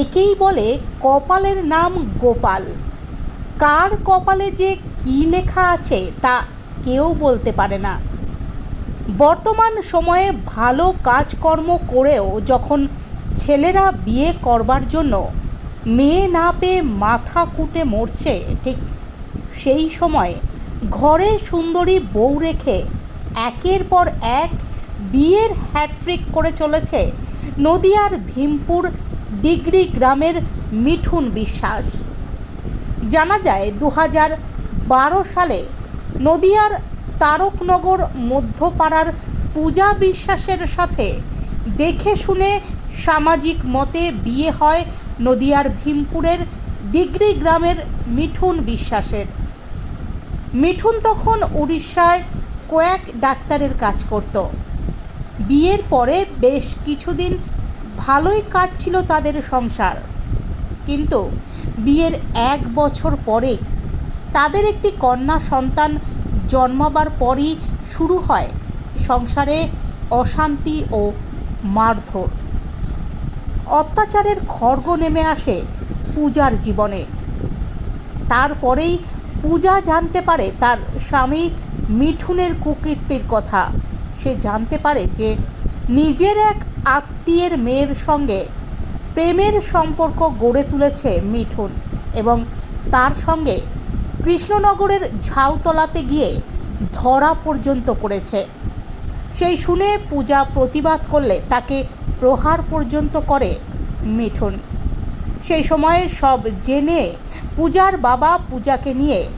একেই বলে কপালের নাম গোপাল। কার কপালে যে কী লেখা আছে তা কেউ বলতে পারে না। বর্তমান সময়ে ভালো কাজকর্ম করেও যখন ছেলেরা বিয়ে করবার জন্য মেয়ে না পেয়ে মাথা কুটে মরছে, ঠিক সেই সময় ঘরে সুন্দরী বউ রেখে একের পর এক বিয়ের হ্যাট্রিক করে চলেছে নদিয়ার ভীমপুর ডিগ্রি গ্রামের মিঠুন বিশ্বাস। জানা যায় দু বারো সালে নদিয়ার তারকনগর মধ্যপাড়ার পূজা বিশ্বাসের সাথে দেখে শুনে সামাজিক মতে বিয়ে হয় নদিয়ার ভীমপুরের ডিগ্রি গ্রামের মিঠুন বিশ্বাসের। মিঠুন তখন উড়িষ্যায় কয়েক ডাক্তারের কাজ করত। বিয়ের পরে বেশ কিছুদিন ভালোই কাটছিল তাদের সংসার। কিন্তু বিয়ের এক বছর পরেই তাদের একটি কন্যা সন্তান জন্মাবার পরই শুরু হয় সংসারে অশান্তি ও মারধর। অত্যাচারের খড়গ নেমে আসে পূজার জীবনে। তারপরেই পূজা জানতে পারে তার স্বামী মিঠুনের কুকীর্তির কথা। সে জানতে পারে যে নিজের এক আত্মীয়ের মেয়ের সঙ্গে প্রেমের সম্পর্ক গড়ে তুলেছে মিঠুন এবং তার সঙ্গে কৃষ্ণনগরের ঝাউতলাতে গিয়ে ধরা পর্যন্ত পড়েছে। সেই শুনে পূজা প্রতিবাদ করলে তাকে প্রহার পর্যন্ত করে মিঠুন। সেই সময়ে সব জেনে পূজার বাবা পূজাকে নিয়ে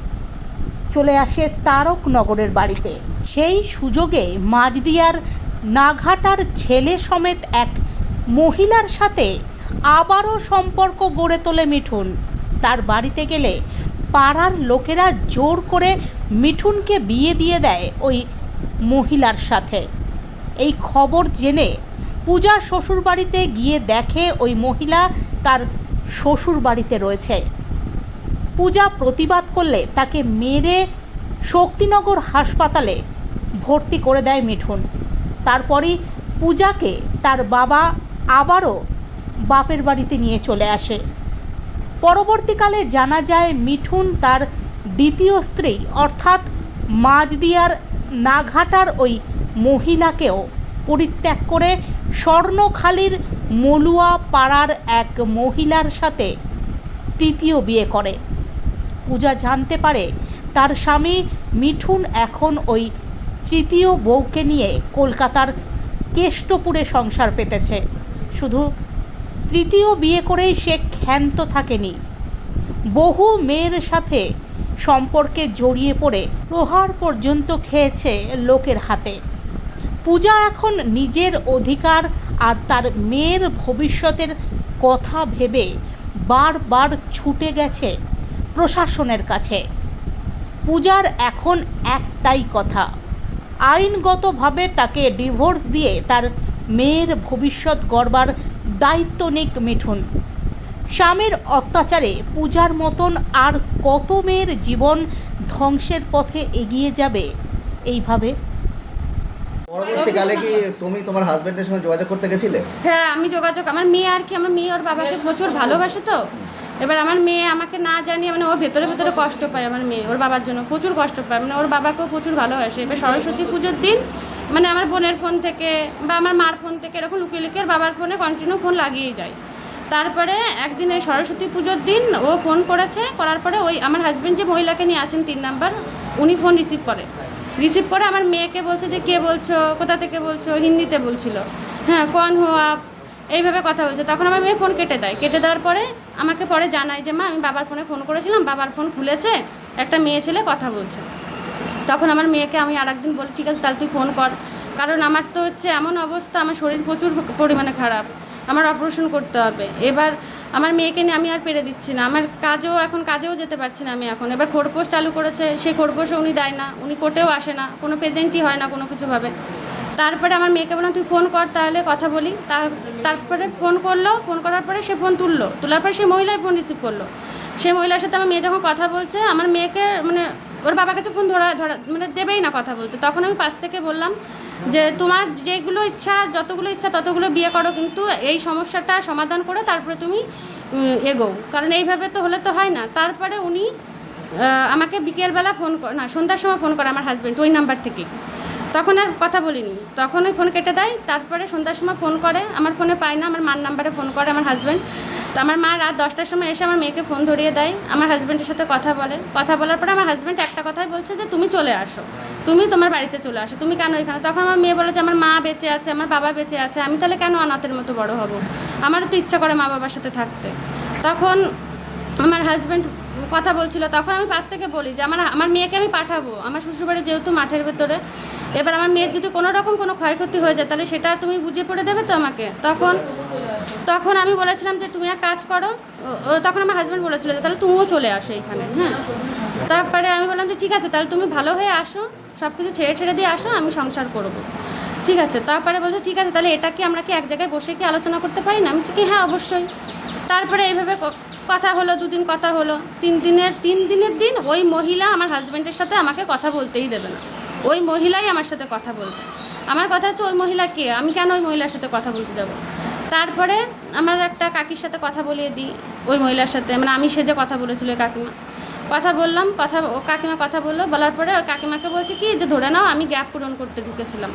চলে আসে তারকনগরের বাড়িতে। সেই সুযোগে মাঝদিয়ার নাঘাটার ছেলে সমেত এক মহিলার সাথে আবারও সম্পর্ক গড়ে তোলে মিঠুন। তার বাড়িতে গেলে পাড়ার লোকেরা জোর করে মিঠুনকে বিয়ে দিয়ে দেয় ওই মহিলার সাথে। এই খবর জেনে পূজা শ্বশুর বাড়িতে গিয়ে দেখে ওই মহিলা তার শ্বশুর বাড়িতে রয়েছে। পূজা প্রতিবাদ করলে তাকে মেরে শক্তিনগর হাসপাতালে ভর্তি করে দেয় মিঠুন। তারপরই পূজাকে তার বাবা আবারও বাপের বাড়িতে নিয়ে চলে আসে। পরবর্তীকালে জানা যায় মিঠুন তার দ্বিতীয় স্ত্রী, অর্থাৎ মাজদিয়ার নাঘাটার ওই মহিলাকেও পরিত্যাগ করে স্বর্ণখালীর মলুয়া পাড়ার এক মহিলার সাথে তৃতীয় বিয়ে করে। পূজা জানতে পারে তার স্বামী মিঠুন এখন ওই তৃতীয় বউকে নিয়ে কলকাতার কেষ্টপুরে সংসার পেতেছে। শুধু তৃতীয় বিয়ে করেই সে ক্ষান্ত থাকেনি। বহু মেয়ের সাথে সম্পর্কে জড়িয়ে পড়ে প্রহার পর্যন্ত খেয়েছে লোকের হাতে। পূজা এখন নিজের অধিকার আর তার মেয়ের ভবিষ্যতের কথা ভেবে বারবার ছুটে গেছে প্রশাসনের কাছে। পূজার এখন একটাই কথা। আইনগতভাবে তাকে ডিভোর্স দিয়ে তার মেয়ের ভবিষ্যৎ গড়বার দায়িত্ব নিক মিঠুন। স্বামীর অত্যাচারে পূজার মতন আর কত মেয়ের জীবন ধ্বংসের পথে এগিয়ে যাবে এইভাবে? পরবর্তীকালে কি তুমি তোমার হাজবেন্ডের সঙ্গে যোগাযোগ করতে গেছিলে? হ্যাঁ আমি যোগাযোগ আমার মেয়ে আর কি আমার মেয়ে ওর বাবাকে প্রচুর ভালোবাসে তো। এবার আমার মেয়ে আমাকে না জানিয়ে মানে ও ভেতরে ভেতরে কষ্ট পায় আমার মেয়ে, ওর বাবার জন্য প্রচুর কষ্ট পায়। মানে ওর বাবাকেও প্রচুর ভালোবাসে। এবার সরস্বতী পুজোর দিন মানে আমার বোনের ফোন থেকে বা আমার মার ফোন থেকে এরকম লুকিয়ে লুকিয়ে বাবার ফোনে কন্টিনিউ ফোন লাগিয়েই যায়। তারপরে একদিন এই সরস্বতী পুজোর দিন ও ফোন করেছে, করার পরে ওই আমার হাজব্যান্ড যে মহিলাকে নিয়ে আছেন তিন নাম্বার, উনি ফোন রিসিভ করে। রিসিভ করে আমার মেয়েকে বলছে যে, কে বলছো? কোথা থেকে বলছো? হিন্দিতে বলছিল। হ্যাঁ কন হো আপ? এইভাবে কথা বলছে। তখন আমার মেয়ে ফোন কেটে দেয়। কেটে দেওয়ার পরে আমাকে পরে জানায় যে, মা, আমি বাবার ফোনে ফোন করেছিলাম, বাবার ফোন খুলেছে, একটা মেয়ে ছেলে কথা বলছে। তখন আমার মেয়েকে আমি আর একদিন বলি, ঠিক আছে, তাহলে তুই ফোন কর। কারণ আমার তো হচ্ছে এমন অবস্থা, আমার শরীর প্রচুর পরিমাণে খারাপ। আমার অপারেশন করতে হবে। এবার আমার মেয়েকে নিয়ে আমি আর পেরে দিচ্ছি না। আমার কাজেও এখন, কাজেও যেতে পারছি না আমি এখন। এবার খোরপোশ চালু করেছে সেই খোরপোশও উনি দেয় না, উনি কোর্টেও আসে না, কোনো প্রেজেন্টই হয় না কোনো কিছুভাবে। তারপরে আমার মেয়েকে বললাম, তুই ফোন কর তাহলে কথা বলি। তার তারপরে ফোন করল ফোন করার পরে সে ফোন তুললো। তোলার পরে সে মহিলাই ফোন রিসিভ করল। সে মহিলার সাথে আমার মেয়ে যখন কথা বলছে, আমার মেয়েকে মানে ওর বাবার কাছে ফোন ধরা ধরা মানে দেবেই না কথা বলতে। তখন আমি পাশ থেকে বললাম যে, তোমার যেগুলো ইচ্ছা, যতগুলো ইচ্ছা ততগুলো বিয়ে করো, কিন্তু এই সমস্যাটা সমাধান করে তারপরে তুমি এগো কারণ এইভাবে তো হলে তো হয় না। তারপরে উনি আমাকে বিকেলবেলা ফোন না, সন্ধ্যার সময় ফোন করে আমার হাজব্যান্ড ওই নাম্বার থেকে তখন আর কথা বলিনি। তখন ওই ফোন কেটে দেয়, তারপরে সন্ধ্যার সময় ফোন করে, আমার ফোনে পায় না, আমার মার নাম্বারে ফোন করে আমার হাজব্যান্ড তো আমার মা রাত দশটার সময় এসে আমার মেয়েকে ফোন ধরিয়ে দেয়, আমার হাজব্যান্ডের সাথে কথা বলে। কথা বলার পরে আমার হাজব্যান্ড একটা কথাই বলছে যে, তুমি চলে আসো। তুমি তোমার বাড়িতে চলে আসো। তুমি কেন এখানে? তখন আমার মেয়ে বলে যে, আমার মা বেঁচে আছে, আমার বাবা বেঁচে আছে। আমি তাহলে কেন অনাথের মতো বড় হব? আমারও তো ইচ্ছা করে মা বাবার সাথে থাকতে। তখন আমার হাজব্যান্ড কথা বলছিল। তখন আমি পাশ থেকে বলি যে, আমার আমার মেয়েকে আমি পাঠাবো। আমার শ্বশুরবাড়ি যেহেতু মাঠের ভেতরে এবার আমার মেয়ের যদি কোনো রকম কোনো ক্ষয়ক্ষতি হয়ে যায়, তাহলে সেটা তুমি বুঝে পড়ে দেবে তো আমাকে। তখন তখন আমি বলেছিলাম যে তুমি এক কাজ করো তখন আমার হাজব্যান্ড বলেছিল যে তাহলে তুমিও চলে আসো এখানে হ্যাঁ। তারপরে আমি বললাম যে ঠিক আছে, তাহলে তুমি ভালো হয়ে আসো সব কিছু ছেড়ে ছেড়ে দিয়ে আসো, আমি সংসার করব। ঠিক আছে, তারপরে বলছে ঠিক আছে, তাহলে এটা কি আমরা কি এক জায়গায় বসে কি আলোচনা করতে পারি না? আমি কি হ্যাঁ অবশ্যই। তারপরে এইভাবে কথা হলো, দুদিন কথা হলো। তিন দিনের তিন দিনের দিন ওই মহিলা আমার হাজব্যান্ডের সাথে আমাকে কথা বলতেই দেবে না। ওই মহিলাই আমার সাথে কথা বলবে। আমার কথা হচ্ছে, ওই মহিলা কে? আমি কেন ওই মহিলার সাথে কথা বলতে যাব? তারপরে আমার একটা কাকির সাথে কথা বলিয়ে দিই, ওই মহিলার সাথে। মানে আমি সেজে কথা বলেছিল ওই কাকিমা। কথা বললাম, কথা, ও কাকিমা কথা বলল, বলার পরে ওই কাকিমাকে বলছে, কি, যে ধরে নাও, আমি গ্যাপ পূরণ করতে ঢুকেছিলাম।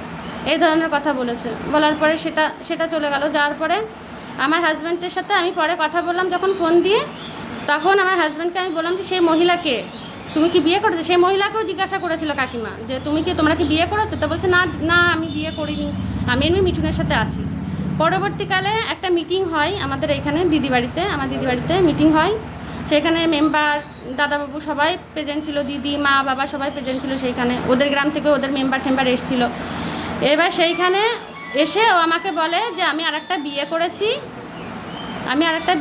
এই ধরনের কথা বলেছে। বলার পরে সেটা সেটা চলে গেল। যাওয়ার পরে আমার হাজব্যান্ডের সাথে আমি পরে কথা বললাম, যখন ফোন দিয়ে, তখন আমার হাজব্যান্ডকে আমি বললাম যে, সেই মহিলাকে তুমি কি বিয়ে করেছ? সেই মহিলাকেও জিজ্ঞাসা করেছিল কাকিমা যে, তুমি কি তোমরা কি বিয়ে করেছ? তো বলছে, না না, আমি বিয়ে করিনি। আমি এমনি মিঠুনের সাথে আছি। পরবর্তীকালে একটা মিটিং হয় আমাদের এখানে দিদি বাড়িতে আমার দিদি বাড়িতে মিটিং হয়। সেখানে মেম্বার, দাদাবাবু সবাই প্রেজেন্ট ছিল, দিদি, মা, বাবা সবাই প্রেজেন্ট ছিল সেইখানে। ওদের গ্রাম থেকে ওদের মেম্বার টেম্বার এসেছিল। এবার সেইখানে এসে ও আমাকে বলে যে, আমি আর একটা বিয়ে করেছি। আমি আর একটা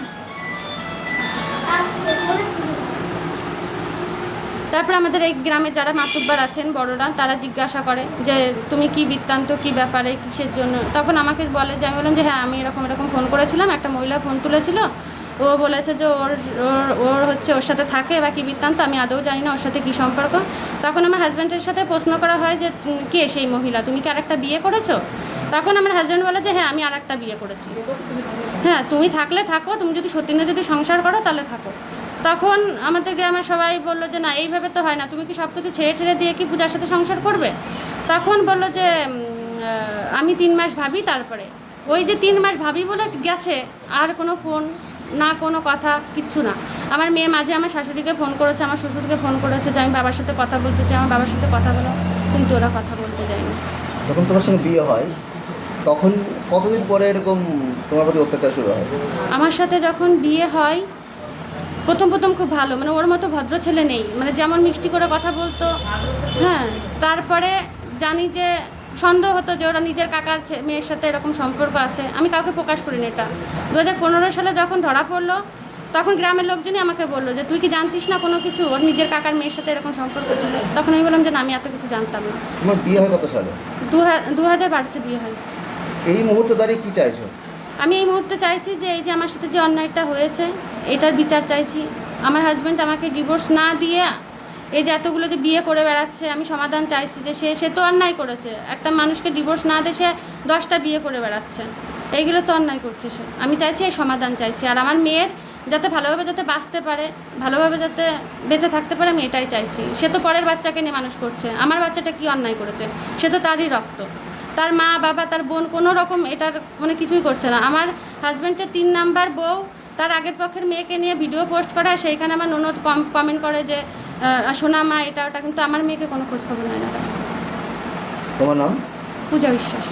তারপর আমাদের এই গ্রামে যারা মাতুব্বার আছেন, বড়রা, তারা জিজ্ঞাসা করে যে, তুমি কি বৃত্তান্ত? কি ব্যাপারে? কিসের জন্য? তখন আমাকে বলে যে, আমি বললাম যে হ্যাঁ আমি এরকম এরকম ফোন করেছিলাম। একটা মহিলা ফোন তুলেছিল। ও বলেছে যে, ওর ওর ওর হচ্ছে ওর সাথে থাকে বা কী বৃত্তান্ত? আমি আদৌ জানি না ওর সাথে কী সম্পর্ক। তখন আমার হাজব্যান্ডের সাথে প্রশ্ন করা হয় যে কে সেই মহিলা? তুমি কি আরেকটা বিয়ে করেছ? তখন আমার হাজব্যান্ড বলে যে হ্যাঁ আমি আরেকটা বিয়ে করেছি। হ্যাঁ তুমি থাকলে থাকো। তুমি যদি সত্যি না যদি সংসার করো, তাহলে থাকো। তখন আমাদের গ্রামের সবাই বলল যে না এইভাবে তো হয় না। তুমি কি সব কিছু ছেড়ে ছেড়ে দিয়ে কি পূজার সাথে সংসার করবে? তখন বলল যে আমি তিন মাস ভাবি তারপরে। ওই যে তিন মাস ভাবি বলে গেছে আর কোনো ফোন না কোনো কথা কিচ্ছু না। আমার মেয়ে মাঝে আমার শাশুড়িকে ফোন করেছে আমার শ্বশুরকে ফোন করেছে যে আমি বাবার সাথে কথা বলতে চাই আমার বাবার সাথে কথা বলো। কিন্তু ওরা কথা বলতে দেয়নি। যখন তোমার সঙ্গে বিয়ে হয় তখন কতদিন পরে এরকম তোমার প্রতি অত্যাচার শুরু হয়? আমার সাথে যখন বিয়ে হয় প্রথম প্রথম খুব ভালো মানে ওর মতো ভদ্র ছেলে নেই। মানে যেমন মিষ্টি করে কথা বলতো হ্যাঁ তারপরে জানি যে সন্দেহ হতো যে ওরা নিজের কাকার মেয়ের সাথে এরকম সম্পর্ক আছে। আমি কাউকে প্রকাশ করিনি এটা। দু হাজার পনেরো সালে যখন ধরা পড়ল তখন গ্রামের লোকজনই আমাকে বলল যে তুই কি জানতিস না কোনো কিছু? ওর নিজের কাকার মেয়ের সাথে এরকম সম্পর্ক ছিল? তখন আমি বললাম যে না আমি এত কিছু জানতাম না। তোমার বিয়ে হয় কত সালে? দু হাজার বারোতে বিয়ে হয়। এই মুহূর্তে দাঁড়িয়ে কি চাইছো? আমি এই মুহূর্তে চাইছি যে এই যে আমার সাথে যে অন্যায়টা হয়েছে এটার বিচার চাইছি। আমার হাজব্যান্ড আমাকে ডিভোর্স না দিয়ে এই যে এতগুলো যে বিয়ে করে বেড়াচ্ছে, আমি সমাধান চাইছি যে সে সে তো অন্যায় করেছে। একটা মানুষকে ডিভোর্স না দিয়ে সে দশটা বিয়ে করে বেড়াচ্ছে। এইগুলো তো অন্যায় করছে সে। আমি চাইছি এই সমাধান চাইছি। আর আমার মেয়ের যাতে ভালোভাবে যাতে বাঁচতে পারে, ভালোভাবে যাতে বেঁচে থাকতে পারে, আমি এটাই চাইছি। সে তো পরের বাচ্চাকে নিয়ে মানুষ করছে। আমার বাচ্চাটা কি অন্যায় করেছে? সে তো তারই রক্ত। তার মা, বাবা, তার বোন কোনো রকম এটার মানে কিছুই করছে না। আমার হাজব্যান্ডের তিন নাম্বার বউ তার আগের পক্ষের মেয়েকে নিয়ে ভিডিও পোস্ট করা সেইখানে আমার ননদ কম কমেন্ট করে যে সোনা মা এটা ওটা কিন্তু আমার মেয়েকে কোনো খোঁজখবর নেয় না। তোমার নাম? পূজা বিশ্বাস।